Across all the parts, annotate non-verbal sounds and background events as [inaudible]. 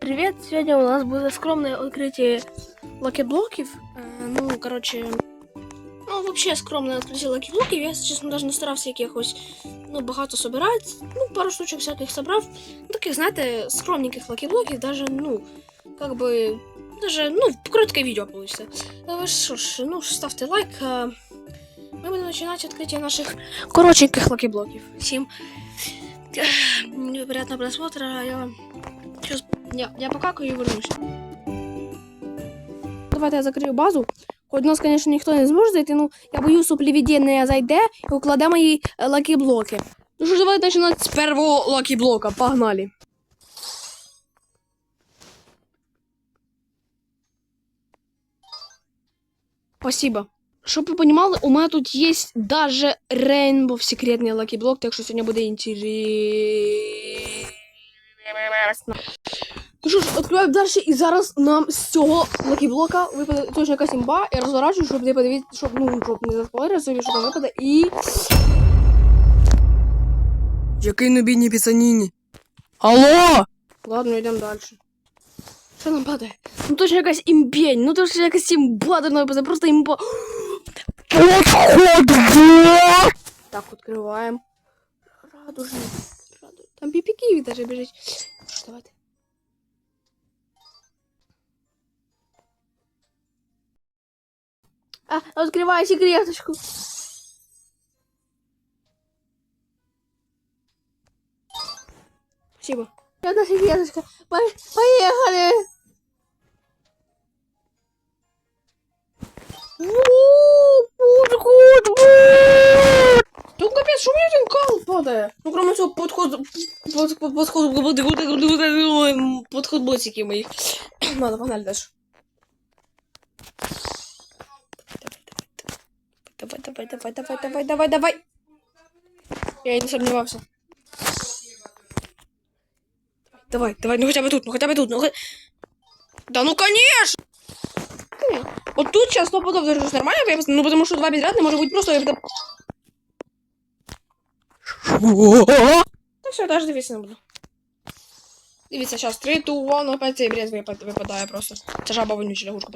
привет! Сегодня у нас будет скромное открытие лакеблоков. Э, ну, короче, ну, вообще скромное открытие лакеблоків. Я, если чесно, даже не старався якихось, ну, багато собирати. Ну, пару штучок всяких собрав. Ну, таких, знаєте, скромненьких лакеблоків, даже, ну, как бы, даже, ну, коротке відео получится. Е, Що ж, ну, ставте лайк. Е, Ми будемо починати відкриття наших коротеньких лакеблоків. Всім е, приятного просмотра. Я вам Сейчас я, я покакаю и вернусь. Давайте я закрию базу. Хоч нас, конечно, ніхто не зможе зайти, ну я боюсь, що плівідіння зайде і укладе мої е, лакі-блоки. Ну що ж, давайте починати з першого лакі-блока. Погнали. Спасибо. Щоб ви розуміли, у мене тут є даже Rainbow секретний лакі-блок, так що сьогодні буде інтересно. Ну що ж, відкриваємо далі, і зараз нам з цього лакіблока випаде точно якась імба. Я розворачую, щоб не подивитися, щоб, ну, щоб не заспойлерити собі, що там випаде, і... Який на бідній піцаніні? Алло! Ладно, йдемо далі. Що нам падає? Ну точно якась імбень, ну точно якась імба до випаде, просто імба. Так, відкриваємо. Радужний. Раду... Там піпіківі даже біжить. Давайте. А, відкривай секреточку. Спасибо. Одна секреточка. По- Поехали. Подход, Ну капец, у меня кал падает? Ну кроме всего подход, под, под, подход, под, подход ботики моих. Ладно, погнали дальше. Давай, давай, давай, давай, давай, давай. Я не сомневался. Давай, давай, ну хотя бы тут, ну хотя бы тут, ну хотя... Да ну конечно! Вот тут сейчас стопудов даже нормально выпадет, ну потому что два не может быть просто. Так все, даже дивитися не буду. Дивіться, зараз 3, 2, 1, опять цей бред випад- випадає просто. Це жаба вонюча лягушка.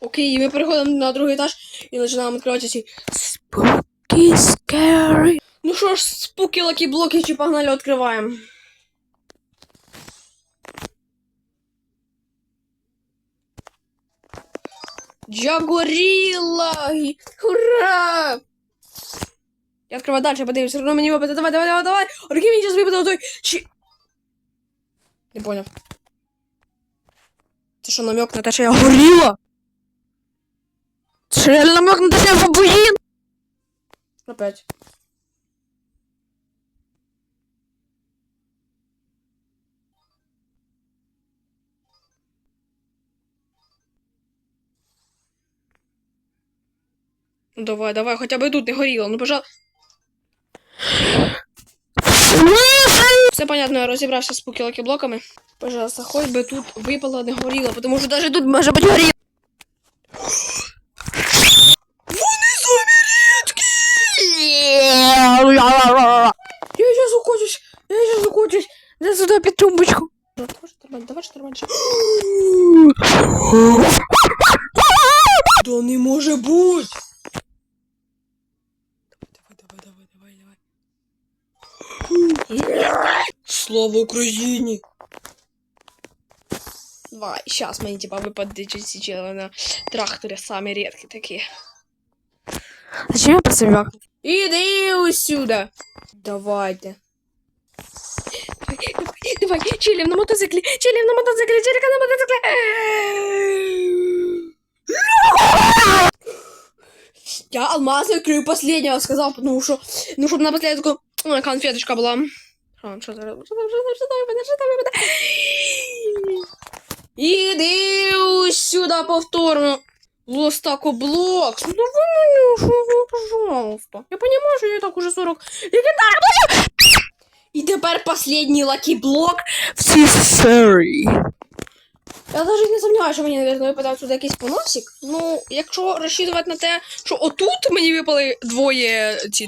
Окей, ми переходимо на другий етаж і починаємо відкривати ці spooky scary. Ну що ж, спуки лакі блоки чи погнали відкриваємо. Джагоріла! Ура! Я відкриваю далі, подивлюсь, все одно мені випаде. Давай, давай, давай, давай! Руки мені зараз випаде той. Чи... Не понял. Це що намек на те, що я горіла? Це реально намек на те, що я бабуїн? Опять. Ну давай, давай, хотя бы тут не горіло, ну пожалуйста. Все понятно, я розібрався з пукілоки блоками. Пожалуйста, хоч би тут випало, не горіло, тому що навіть тут може бути горіло. Вони самі рідкі! Я сейчас укочусь, я сейчас укочусь. Я сюда під тумбочку. Давай штурмать. Да [gasps] не може бути! Слава Україні! Давай, сейчас мені типа випаде чистічили на тракторі самі рідкі такі. Зачем я про себе? Іди усюди. Давайте. Давай, давай, чилим на мотоциклі, чилим на мотоциклі, чилим на мотоциклі. Я алмаз открою последнего, сказал, потому что, ну, чтобы напоследок такой, ой, конфеточка была. Что там, что там, что там, что там, что там, выпадет, что там, выпадет? Іди сюда повторно. Лостако блок. Ну давай мене, що ви, пожалуйста. Я понимаю, що я так уже 40 легендарных І тепер останній лакіблок. В цій серії. Я навіть не сумніваюся, що мені, наверное, випадав тут якийсь поносик. Ну, якщо розчитувати на те, що отут мені випали двоє ці